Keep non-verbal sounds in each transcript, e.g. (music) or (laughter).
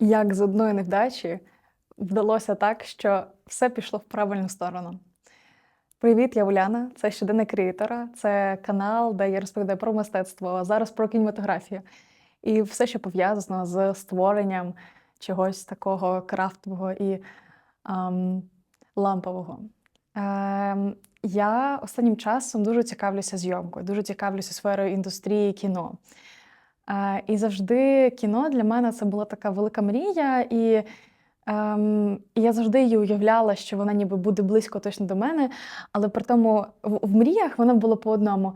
як з одної невдачі вдалося так, що все пішло в правильну сторону. Привіт, я Уляна, це щоденник креатора, це канал, де я розповідаю про мистецтво, а зараз про кінематографію. І все, що пов'язано з створенням чогось такого крафтового і ем, лампового. Ем, я останнім часом дуже цікавлюся зйомкою, дуже цікавлюся сферою індустрії кіно. Е, і завжди кіно для мене це була така велика мрія, і ем, я завжди її уявляла, що вона ніби буде близько точно до мене, але при тому в, в мріях воно було по одному.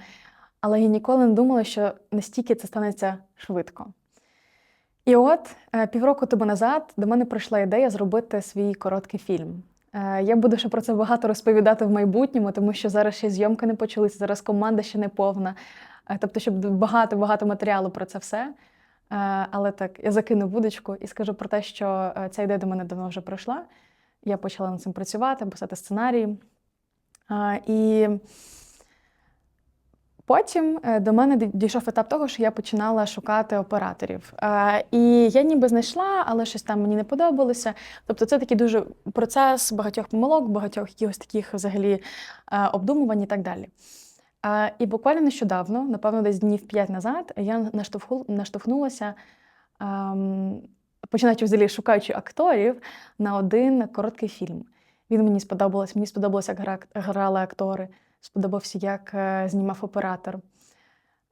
Але я ніколи не думала, що настільки це станеться швидко. І от е, півроку тому назад до мене прийшла ідея зробити свій короткий фільм. Е, Я буду ще про це багато розповідати в майбутньому, тому що зараз ще зйомки не почалися, зараз команда ще не повна. Е, Тобто, щоб багато-багато матеріалу про це все. Е, Але так, я закину вудочку і скажу про те, що е, ця ідея до мене давно вже пройшла. Я почала над цим працювати, писати сценарії. І потім до мене дійшов етап того, що я починала шукати операторів. І я ніби знайшла, але щось там мені не подобалося. Тобто, це такий дуже процес багатьох помилок, багатьох якихось таких взагалі обдумувань і так далі. І буквально нещодавно, напевно, десь днів п'ять назад, я наштовхнулася, ем, починаючи взагалі шукаючи акторів на один короткий фільм. Він мені сподобалось, мені сподобалося, як гра- грали актори, сподобався, як е, знімав оператор.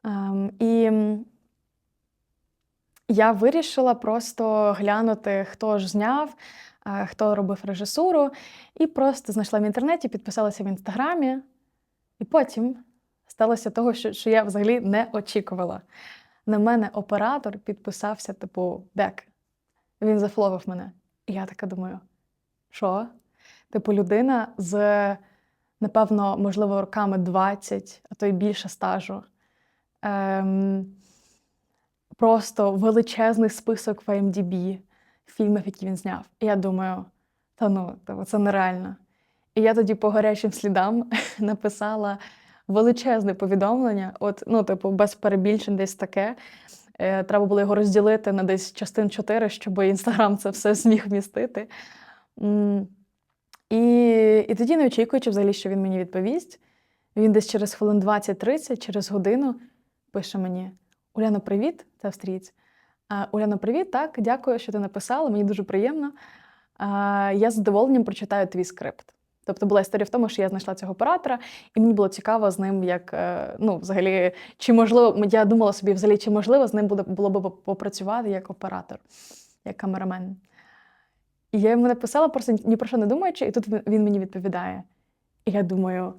Ем, І я вирішила просто глянути, хто ж зняв, е, хто робив режисуру, і просто знайшла в інтернеті, підписалася в інстаграмі. І потім сталося того, що, що я взагалі не очікувала. На мене оператор підписався, типу, бек. Він зафловив мене. І я така думаю, що? Типу, людина з, напевно, можливо, роками 20, а то й більше стажу. Ем, просто величезний список в IMDb фільмів, які він зняв. І я думаю, та ну, типу, це нереально. І я тоді по гарячим слідам (laughs) написала величезне повідомлення, от, ну, типу, без перебільшень, десь таке. Е, Треба було його розділити на десь частин 4, щоб Інстаграм це все зміг вмістити. І, і тоді, не очікуючи взагалі, що він мені відповість, він десь через хвилин 20-30, через годину пише мені: Уляна, привіт, це австрієць. «А, Уляна, привіт, так, дякую, що ти написала, мені дуже приємно. Я з задоволенням прочитаю твій скрипт. Тобто була історія в тому, що я знайшла цього оператора, і мені було цікаво з ним, як е, ну, взагалі, чи можливо, я думала собі, взагалі, чи можливо з ним буде, було б попрацювати як оператор, як камерамен. І я йому написала, просто ні про що не думаючи, і тут він- мені відповідає. І я думаю,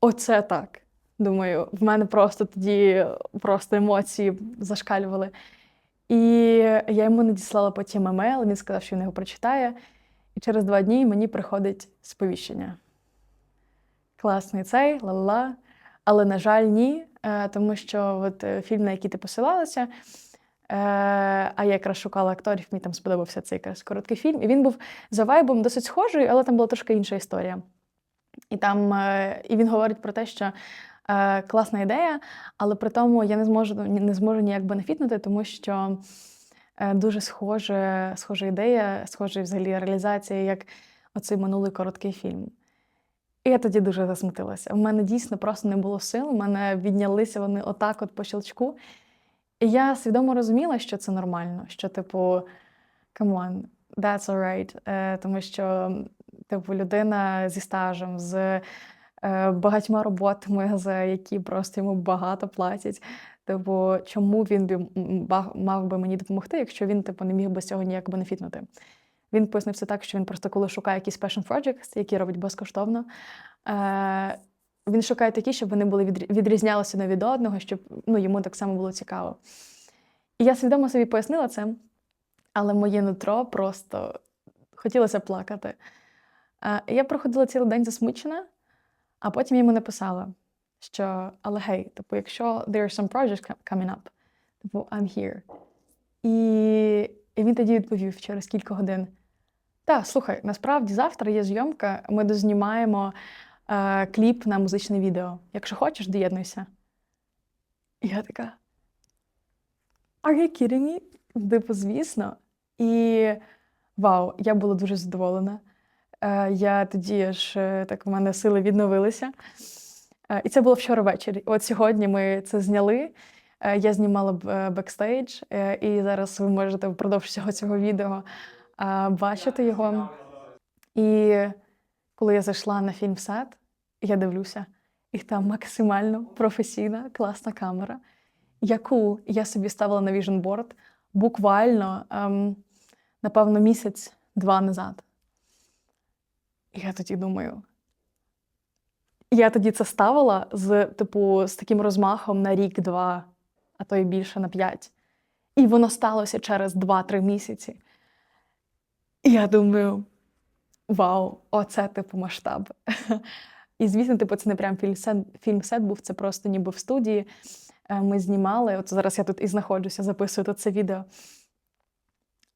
оце так. Думаю, в мене просто тоді просто емоції зашкалювали. І я йому надіслала потім емейл, він сказав, що він його прочитає. І через два дні мені приходить сповіщення. Класний цей, ла-ла-ла. Але, на жаль, ні, е, тому що от е, фільм, на який ти посилалася, е, а я якраз шукала акторів, мені там сподобався цей якраз короткий фільм. І він був за вайбом досить схожий, але там була трошки інша історія. І там і він говорить про те, що класна ідея, але при тому я не зможу не зможу ніяк бенефітнути, тому що дуже схоже, схожа ідея, схожа взагалі реалізація, як оцей минулий короткий фільм. І я тоді дуже засмутилася. У мене дійсно просто не було сил, у мене віднялися вони отак, от по щелчку. І я свідомо розуміла, що це нормально, що, типу, come on, that's alright. Е, тому що, типу, людина зі стажем, з е, багатьма роботами, за які просто йому багато платять. Типу, чому він би мав би мені допомогти, якщо він, типу, не міг би з цього ніяк бенефітнути? Він пояснив це так, що він просто коли шукає якісь passion projects, які робить безкоштовно, е, він шукає такі, щоб вони були відрі- відрізнялися одне від одного, щоб ну, йому так само було цікаво. І я свідомо собі пояснила це, але моє нутро просто хотілося плакати. Е, я проходила цілий день засмучена, а потім я йому написала, що але гей, типу, якщо there are some projects co- coming up, типу, I'm here. І, і він тоді відповів через кілька годин. Так, слухай, насправді завтра є зйомка, ми дознімаємо е, кліп на музичне відео. Якщо хочеш, доєднуйся. І я така. Are you kidding me? Типу, звісно. І вау, я була дуже задоволена. Е, Я тоді аж е, так в мене сили відновилися. Е, І це було вчора ввечері. От сьогодні ми це зняли. Е, Я знімала е, бекстейдж, і зараз ви можете впродовж всього цього відео бачити його. І коли я зайшла на фільм-сет, я дивлюся, і там максимально професійна, класна камера, яку я собі ставила на Vision Board буквально, ем, напевно, місяць-два назад. І я тоді думаю. Я тоді це ставила з, типу, з таким розмахом на рік-два, а то й більше на п'ять. І воно сталося через 2-3 місяці. І я думаю, вау, оце типу масштаб. І звісно, типу, це не прям фільм-сет, був, це просто ніби в студії. Е, Ми знімали. От зараз я тут і знаходжуся, записую тут це відео.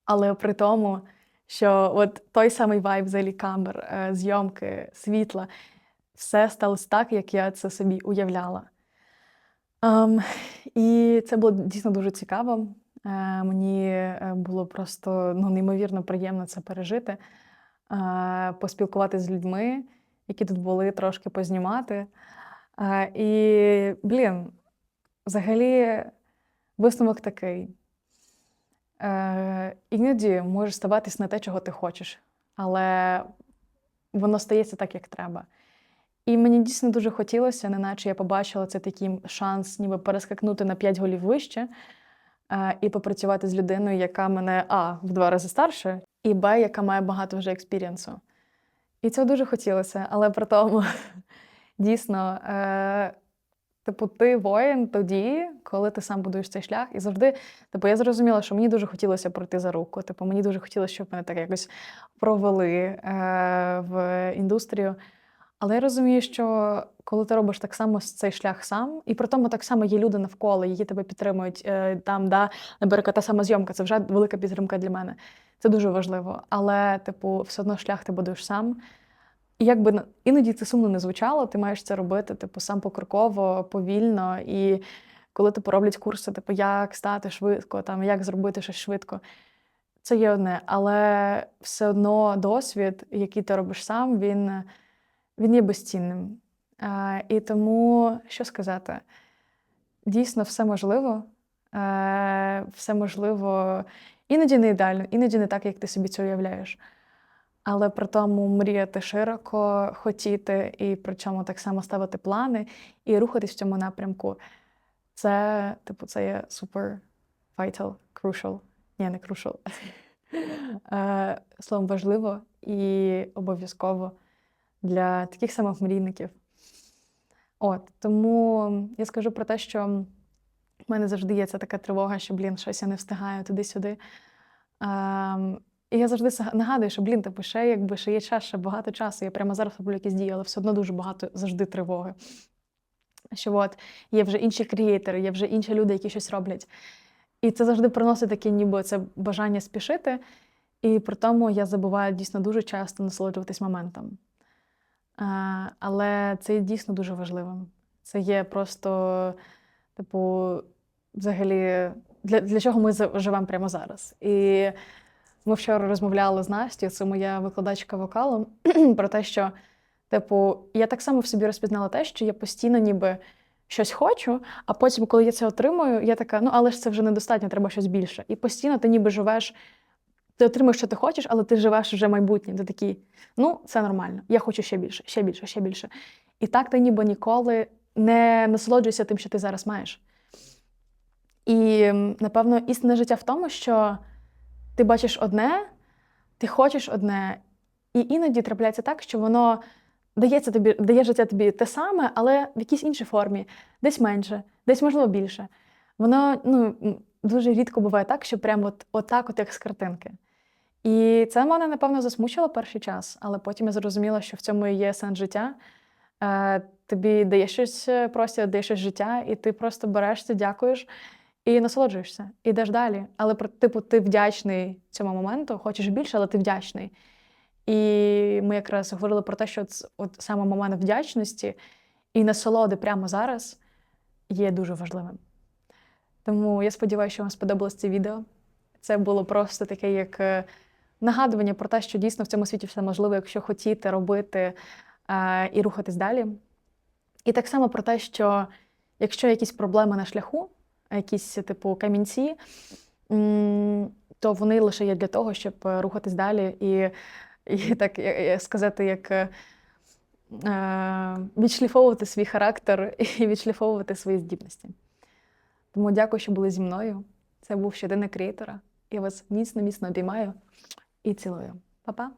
Але при тому, що от той самий вайб взагалі камер, е, зйомки, світла, все сталося так, як я це собі уявляла. Ем, і це було дійсно дуже цікаво. Е, мені е, було просто ну, неймовірно приємно це пережити, е, поспілкуватися з людьми, які тут були, трошки познімати. Е, і, блін, взагалі, висновок такий. Е, іноді можеш ставатись на те, чого ти хочеш, але воно стається так, як треба. І мені дійсно дуже хотілося, неначе я побачила це такий шанс, ніби перескакнути на 5 голів вище е, і попрацювати з людиною, яка мене А в два рази старше, і Б, яка має багато вже експірієнсу. І цього дуже хотілося, але при тому (laughs) дійсно, е, типу, ти воїн тоді, коли ти сам будуєш цей шлях. І завжди, типу, я зрозуміла, що мені дуже хотілося пройти за руку. Типу, мені дуже хотілося, щоб мене так якось провели е, в індустрію. Але я розумію, що коли ти робиш так само цей шлях сам, і при тому так само є люди навколо, які тебе підтримують е, там, да, наприклад, та сама зйомка, це вже велика підтримка для мене. Це дуже важливо. Але, типу, все одно шлях ти будуєш сам. І якби іноді це сумно не звучало, ти маєш це робити, типу, сам покроково, повільно. І коли ти пороблять курси, типу, як стати швидко, там, як зробити щось швидко. Це є одне, але все одно досвід, який ти робиш сам, він, він є безцінним. І тому, що сказати, дійсно все можливо. Все можливо, іноді не ідеально, іноді не так, як ти собі це уявляєш. Але при тому мріяти широко, хотіти, і при чому так само ставити плани і рухатись в цьому напрямку. Це, типу, це є супер vital, crucial. Ні, не crucial. (laughs) Словом, важливо і обов'язково для таких самих мрійників. От, тому я скажу про те, що в мене завжди є ця така тривога, що, блін, щось я не встигаю туди-сюди. Ем, і я завжди нагадую, що, блін, типу, ще якби ще є час, ще багато часу. Я прямо зараз роблю якісь дії, але все одно дуже багато завжди тривоги. Що от є вже інші креатори, є вже інші люди, які щось роблять. І це завжди приносить таке, ніби це бажання спішити. І при тому я забуваю дійсно дуже часто насолоджуватись моментом. Але це є дійсно дуже важливим. Це є просто, типу, взагалі, для, для чого ми живемо прямо зараз. І ми вчора розмовляли з Настю, це моя викладачка вокалу, (clears throat) про те, що, типу, я так само в собі розпізнала те, що я постійно ніби щось хочу, а потім, коли я це отримую, я така, ну але ж це вже недостатньо, треба щось більше. І постійно ти ніби живеш, ти отримуєш, що ти хочеш, але ти живеш вже майбутнє. Ти такий, ну, це нормально, я хочу ще більше, ще більше, ще більше. І так ти ніби ніколи не насолоджуєшся тим, що ти зараз маєш. І, напевно, істинне життя в тому, що ти бачиш одне, ти хочеш одне, і іноді трапляється так, що воно дається тобі, дає життя тобі те саме, але в якійсь іншій формі, десь менше, десь, можливо, більше. Воно ну, дуже рідко буває так, що прямо от, отак, от як з картинки. І це мене, напевно, засмучило перший час, але потім я зрозуміла, що в цьому і є сенс життя. Е, тобі дає щось е, простір, дає щось життя, і ти просто берешся, дякуєш і насолоджуєшся, і йдеш далі. Але типу, ти вдячний цьому моменту, хочеш більше, але ти вдячний. І ми якраз говорили про те, що от саме момент вдячності і насолоди прямо зараз є дуже важливим. Тому я сподіваюся, що вам сподобалось це відео. Це було просто таке, як е, нагадування про те, що дійсно в цьому світі все можливо, якщо хотіти робити е, і рухатись далі. І так само про те, що якщо якісь проблеми на шляху, якісь типу камінці, то вони лише є для того, щоб рухатись далі і, і так сказати, як е, відшліфовувати свій характер і відшліфовувати свої здібності. Тому дякую, що були зі мною. Це був щоденник креатора. Я вас міцно, міцно обіймаю і цілую. Па-па!